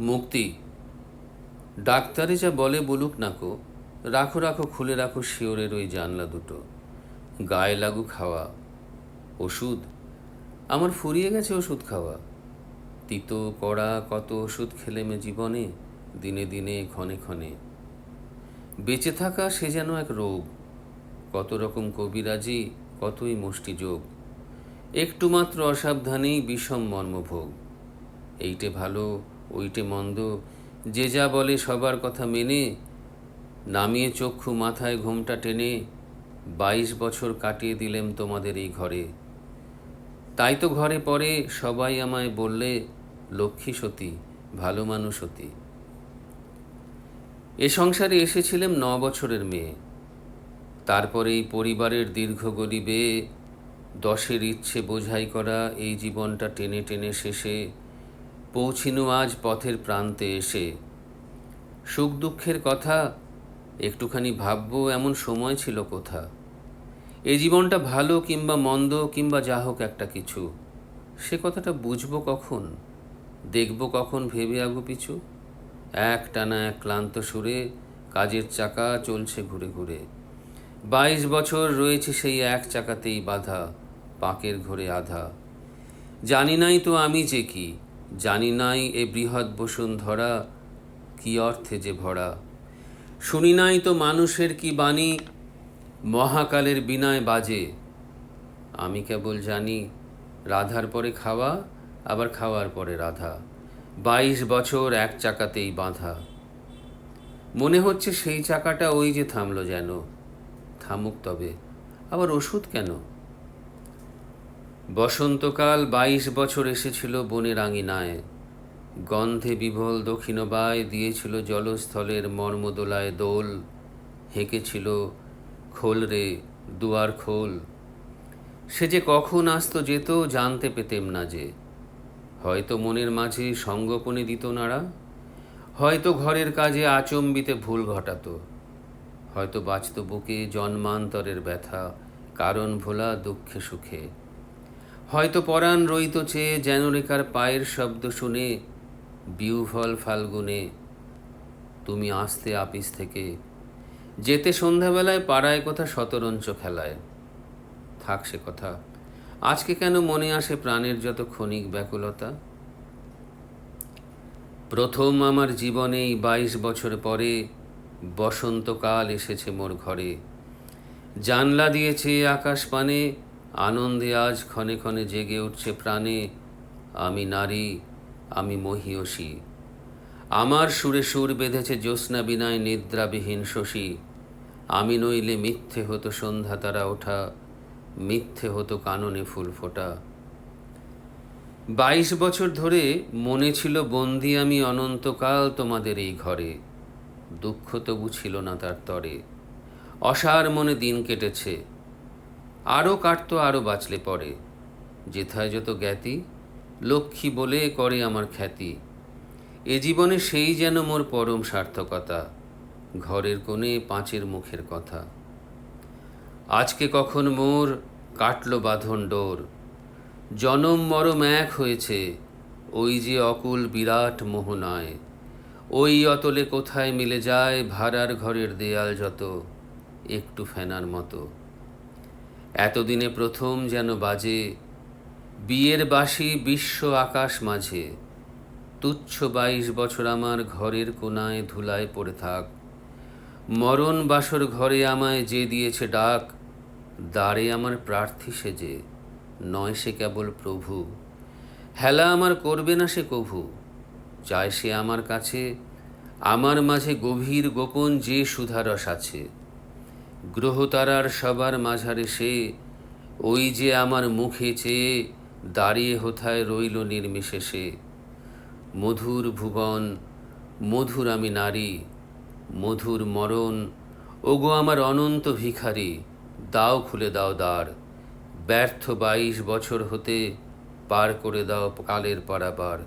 মুক্তি। ডাক্তারে যা বলে বলুক নাকো রাখো রাখো, খুলে রাখো শিওরের ওই জানলা দুটো। গায়ে লাগু খাওয়া ওষুধ? আমার ফুরিয়ে গেছে ওষুধ খাওয়া। তিতো কড়া কত ওষুধ খেলে মে জীবনে, দিনে দিনে, ক্ষণে ক্ষণে। বেঁচে থাকা সে যেন এক রোগ। কত রকম কবিরাজি, কতই মুষ্টিযোগ। একটু মাত্র অসাবধানেই বিষম মর্মভোগ। এইটে ভালো ওইটে মন্দ। যে যা বলে সবার কথা মেনে, নামিয়ে চক্ষু মাথায় ঘোমটা টেনে বাইশ বছর কাটিয়ে দিলেম তোমাদের এই ঘরে। তাই তো ঘরে পরে সবাই আমায় বললে, লক্ষ্মী সতী, ভালো মানুষ সতী। এ সংসারে এসেছিলাম ন বছরের মেয়ে। তারপরে এই পরিবারের দীর্ঘ গরিবে, দশের ইচ্ছে বোঝাই করা এই জীবনটা টেনে টেনে শেষে পৌঁছিনু আজ পথের প্রান্তে এসে। সুখ দুঃখের কথা, একটুখানি ভাববো এমন সময় ছিল কোথা। এ জীবনটা ভালো কিংবা মন্দ কিংবা যা হোক একটা কিছু, সে কথাটা বুঝব কখন, দেখব কখন ভেবে আগু পিছু। এক টানা এক ক্লান্ত সুরে কাজের চাকা চলছে ঘুরে ঘুরে। বাইশ বছর রয়েছে সেই এক চাকাতেই বাধা, পাকের ঘরে আধা। জানি নাই তো আমি যে কি জানি নাই এ বৃহৎ বসুন্ধরা কি অর্থে যে ভরা। শুনি নাই তো মানুষের কি বাণী, মহাকালের বিনায় বাজে। আমি কেবল জানি, রাধার পরে খাওয়া, আবার খাওয়ার পরে রাধা। বাইশ বছর এক চাকাতেই বাঁধা। মনে হচ্ছে সেই চাকাটা ওই যে থামলো যেন। থামুক তবে, আবার ওষুধ কেন? বসন্তকাল বাইশ বছর এসেছিল বনের আঙিনায় গন্ধে বিভল দক্ষিণবায় দিয়েছিল জলস্থলের মর্মদোলায় দোল। হেঁকেছিল খোল রে, দুয়ার খোল। সে যে কখন আসতো যেত জানতে পেতেম না যে। হয়তো মনের মাঝে সঙ্গোপনে দিত নাড়া। হয়তো ঘরের কাজে আচম্বিতে ভুল ঘটাত। হয়তো বাঁচত বুকে জন্মান্তরের ব্যথা, কারণ ভোলা দুঃখে সুখে। হয়তো পরাণ রইত চেয়ে যেন রেখার পায়ের শব্দ শুনে, বিউফল ফাল্গুনে, তুমি আসতে আপিস থেকে। যেতে সন্ধ্যাবেলায় পাড়ায় কথা শতরঞ্চ খেলায়। থাক সে কথা, আজকে কেন মনে আসে প্রাণের যত ক্ষণিক ব্যাকুলতা? প্রথম আমার জীবনেই বাইশ বছর পরে বসন্তকাল এসেছে মোর ঘরে। জানলা দিয়েছে আকাশ পানে আনন্দে আজ ক্ষণে ক্ষণে জেগে উঠছে প্রাণে, আমি নারী, আমি মহিয়সী। আমার সুরে সুর বেঁধেছে জ্যোৎস্না বিনায় নিদ্রাবিহীন শশী। আমি নইলে মিথ্যে হতো সন্ধ্যা তারা ওঠা, মিথ্যে হতো কাননে ফুল ফোটা। বাইশ বছর ধরে মনে ছিল বন্দি আমি অনন্তকাল তোমাদের এই ঘরে। দুঃখ তবু ছিল না তার তরে। অসার মনে দিন কেটেছে আরও কাটতো আরও বাঁচলে পরে। যেথায় যত জ্ঞাতি, লক্ষ্মী বলে করে আমার খ্যাতি। এ জীবনে সেই যেন মোর পরম সার্থকতা, ঘরের কোণে পাঁচের মুখের কথা। আজকে কখন মোর কাটলো বাঁধন ডোর। জনম মরম এক হয়েছে, ওই যে অকুল বিরাট মোহনায় ওই অতলে কোথায় মিলে যায় ভাড়ার ঘরের দেয়াল যত, একটু ফেনার মতো। এতদিনে প্রথম যেন বাজে বিয়ের বাসি বিশ্ব আকাশ মাঝে। তুচ্ছ বাইশ বছর আমার ঘরের কোনায় ধুলায় পড়ে থাক। মরণ বাসর ঘরে আমায় যে দিয়েছে ডাক দাঁড়ে আমার প্রার্থী সেজে, নয় সে কেবল প্রভু। হেলা আমার করবে না সে কভু, চায় সে আমার কাছে। আমার মাঝে গভীর গোপন যে সুধারস আছে। গ্রহতারার সবার মাঝারে সে, ওই যে আমার মুখে চেয়ে দাঁড়িয়ে হোথায় রইল নির্বিশেষে মধুর ভুবন, মধুর আমি নারী, মধুর মরণ, ওগো আমার অনন্ত ভিখারি, দাও খুলে দাও দ্বার, ব্যর্থ বাইশ বছর হতে পার করে দাও কালের পারাবার।